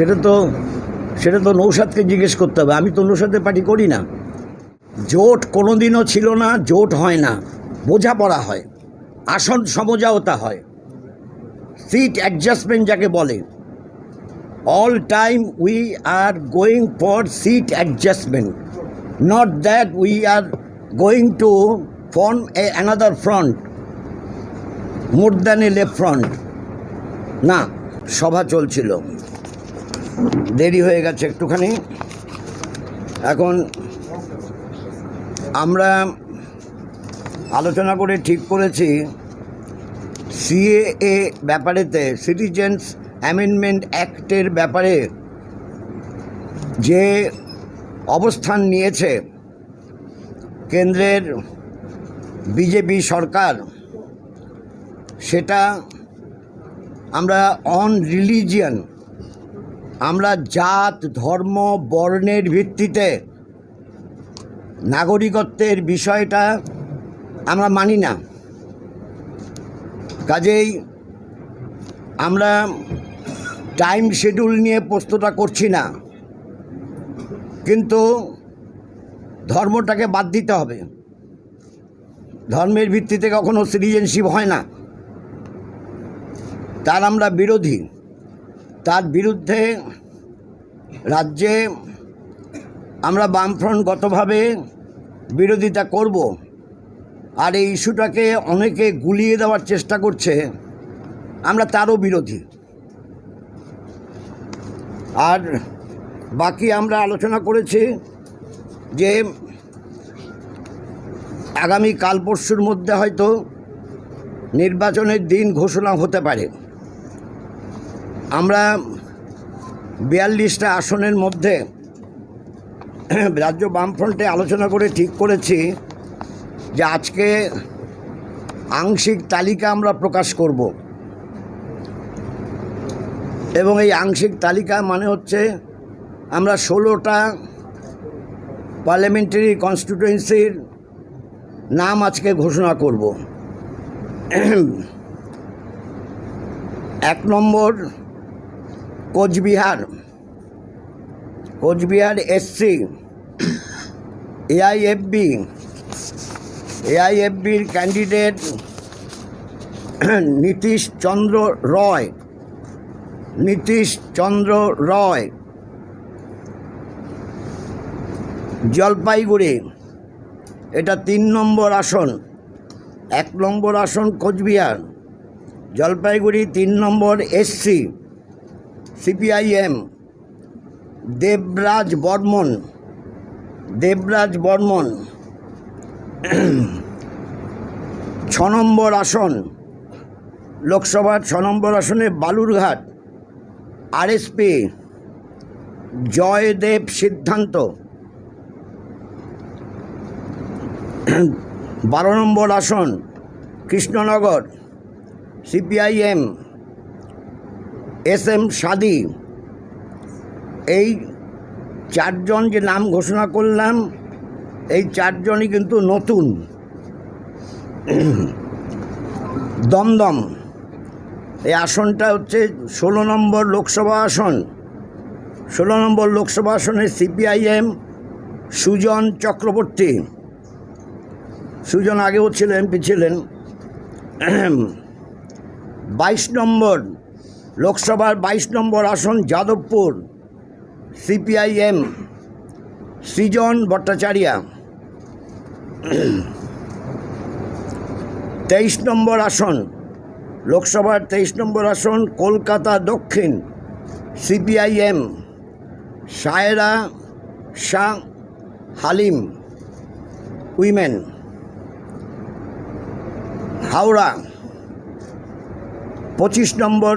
সেটা তো সেটা তো নৌসাদকে জিজ্ঞেস করতে হবে। আমি তো নৌসাদের পার্টি করি না। জোট কোনোদিনও ছিল না, জোট হয় না। বোঝাপড়া হয়। আসন সমঝাওতা হয়। সিট অ্যাডজাস্টমেন্ট যাকে বলে। All time we are going for seat adjustment. Not that we are going to form a another front. More than a left front. না, সভা চলছিল। দেরি হয়ে গেছে একটুখানি। এখন আমরা আলোচনা করে ঠিক করেছি সিএএ ব্যাপারেতে সিটিজেন্স অ্যামেন্ডমেন্ট অ্যাক্টের ব্যাপারে যে অবস্থান নিয়েছে কেন্দ্রের বিজেপি সরকার, সেটা আমরা অন রিলিজিয়ান আমরা জাত, ধর্ম, বর্ণের ভিত্তিতে নাগরিকত্বের বিষয়টা আমরা মানি না। কাজেই আমরা টাইম শিডিউল নিয়ে প্রশ্নটা করছি না। কিন্তু ধর্মটাকে বাদ দিতে হবে। ধর্মের ভিত্তিতে কখনো সিটিজেনশিপ হয় না। তার আমরা বিরোধী। তার বিরুদ্ধে রাজ্যে আমরা বামফ্রন্টগতভাবে বিরোধিতা করব। আর এই ইস্যুটাকে অনেকে গুলিয়ে দেওয়ার চেষ্টা করছে। আমরা তারও বিরোধী। আর বাকি আমরা আলোচনা করেছি যে আগামী কাল পরশুর মধ্যে হয়তো নির্বাচনের দিন ঘোষণা হতে পারে। আমরা বিয়াল্লিশটা আসনের মধ্যে রাজ্য বামফ্রন্টে আলোচনা করে ঠিক করেছি যে আজকে আংশিক তালিকা আমরা প্রকাশ করব। এবং এই আংশিক তালিকা মানে হচ্ছে আমরা ষোলোটা পার্লামেন্টারি কনস্টিটুয়েন্সির নাম আজকে ঘোষণা করব। এক নম্বর কোচবিহার কোচবিহার এসসি এআইএফবি এআইএফবির ক্যান্ডিডেট নীতিশ চন্দ্র রয় নীতিশ চন্দ্র রয় জলপাইগুড়ি, এটা তিন নম্বর আসন, এক নম্বর আসন কোচবিহার, জলপাইগুড়ি তিন নম্বর এসসি সিপিআইএম, দেবরাজ বর্মন দেবরাজ বর্মন, ছ নম্বর আসন, লোকসভার ছ নম্বর আসনে বালুরঘাট, আরএসপি, জয়দেব সিদ্ধান্ত। বারো নম্বর আসন, Krishnanagar, CPIM S M Sadi, এই চারজন যে নাম ঘোষণা করলাম, এই চারজনই কিন্তু নতুন। দমদম, এই আসনটা হচ্ছে ষোলো নম্বর লোকসভা আসন। ষোলো নম্বর লোকসভা আসনে সিপিআইএম সুজন চক্রবর্তী। সুজন আগেও ছিলেন, এমপি ছিলেন। বাইশ নম্বর লোকসভার বাইশ নম্বর আসন যাদবপুর, সিপিআইএম, সৃজন ভট্টাচার্যা। তেইশ নম্বর আসন, লোকসভার তেইশ নম্বর আসন, কলকাতা দক্ষিণ, সিপিআইএম, সায়রা শাহ হালিম, উইমেন। হাওড়া, পঁচিশ নম্বর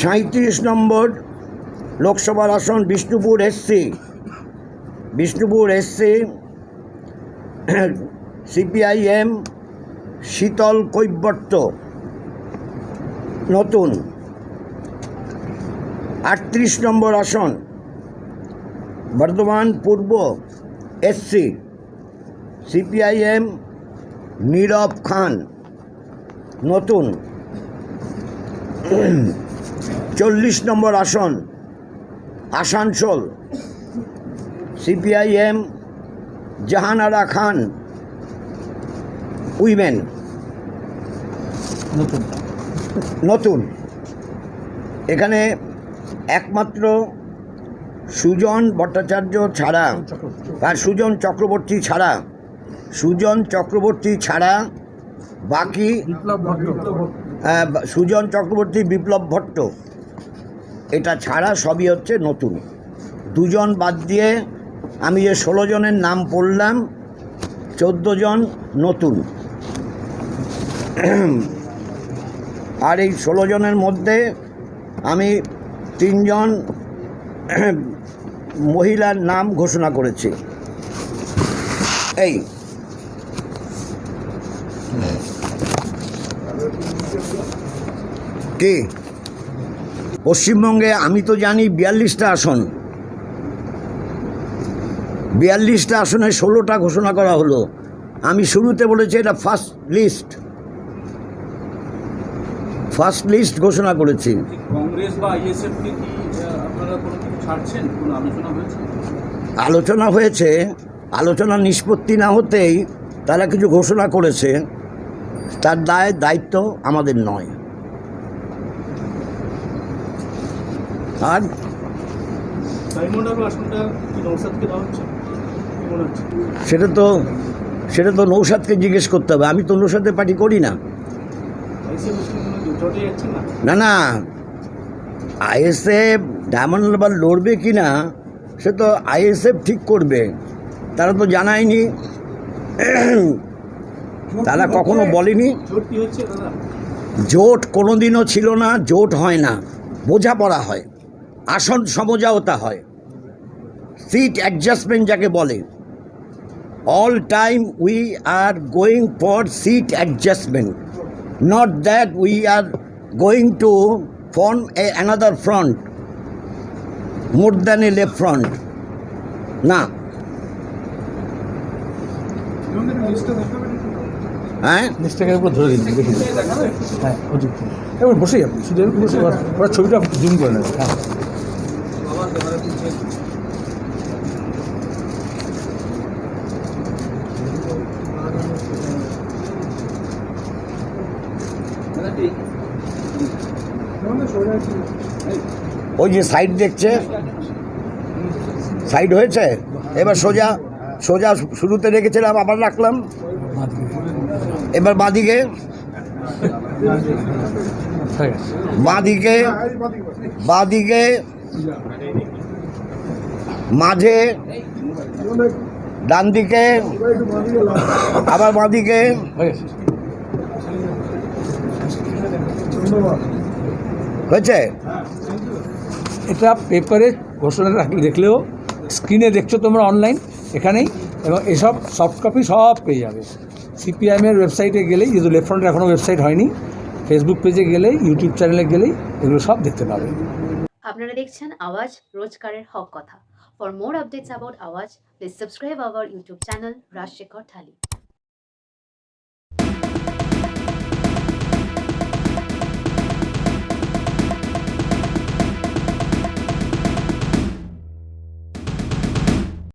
সাঁত্রিশ নম্বর লোকসভার আসন Bishnupur SC Bishnupur SC CPIM Sheetal Kaibarta. নতুন। আটত্রিশ নম্বর আসন, বর্ধমান পূর্ব এসসি সিপিআইএম নীরব খান। নতুন। চল্লিশ নম্বর আসন Asansol. CPIM Jahanara Khan women. নতুন। নতুন। এখানে একমাত্র সুজন ভট্টাচার্য ছাড়া আর সুজন চক্রবর্তী ছাড়া সুজন চক্রবর্তী ছাড়া বাকি সুজন চক্রবর্তী, বিপ্লব ভট্ট। এটা ছাড়া সবই হচ্ছে নতুন। দুজন বাদ দিয়ে আমি যে ষোলো জনের নাম পড়লাম, চোদ্দ জন নতুন। আর এই ষোলো জনের মধ্যে আমি তিনজন মহিলার নাম ঘোষণা করেছি। এই কি? পশ্চিমবঙ্গে আমি তো জানি বিয়াল্লিশটা আসন। বিয়াল্লিশটা আসনে ষোলোটা ঘোষণা করা হলো। আমি শুরুতে বলেছি এটা ফার্স্ট লিস্ট ফার্স্ট লিস্ট ঘোষণা করেছি। আলোচনা হয়েছে। আলোচনা নিষ্পত্তি না হতেই তারা কিছু ঘোষণা করেছে। তার দায় দায়িত্ব আমাদের নয় আর ডায়মন্ড আসনটা কি নৌসাদকে দেওয়া হচ্ছে কি মনে হচ্ছে সেটা তো সেটা তো নৌসাদকে জিজ্ঞেস করতে হবে। আমি তো নৌসাদের পার্টি করি না। না না। আইএসএফ ডায়মন্ড হারবার লড়বে কি না, সে তো আইএসএফ ঠিক করবে। তারা তো জানায়নি। তারা কখনো বলেনি। জোট কোনোদিনও ছিল না, জোট হয় না, বোঝাপড়া হয়। আসন সমঝাওতা হয়। সিট অ্যাডজাস্টমেন্ট যাকে বলে। All time we are going for seat adjustment not that we are going to form a another front more than a left front না। হ্যাঁ? ধরে হ্যাঁ বসে ওরা ছবিটা জুম করে নেবে। হ্যাঁ। ওই যে সাইড দেখছে। সাইড হয়েছে? এবার সোজা সোজা শুরুতে রেখেছিলাম, আবার রাখলাম। এবার বাঁদিকে। বাঁদিকে বাঁদিকে, মাঝে ডান দিকে আবার বাঁদিকে। হয়ে হয়েছে? এটা পেপারে ঘোষণা রাখলে দেখলেও স্ক্রিনে দেখছ তোমরা অনলাইন, এখানেই, এবং এসব সফট কপি সব পেয়ে যাবে। সিপিআইএমের ওয়েবসাইটে গেলেই যেহেতু লেফট ফ্রন্টের এখনও ওয়েবসাইট হয়নি, ফেসবুক পেজে গেলেই, ইউটিউব চ্যানেলে গেলেই, এগুলো সব দেখতে পাবে। আপনারা দেখছেন আওয়াজ রোজকারের হক কথা। For more updates about Awaaz please subscribe our YouTube channel Rajshekhar Thali.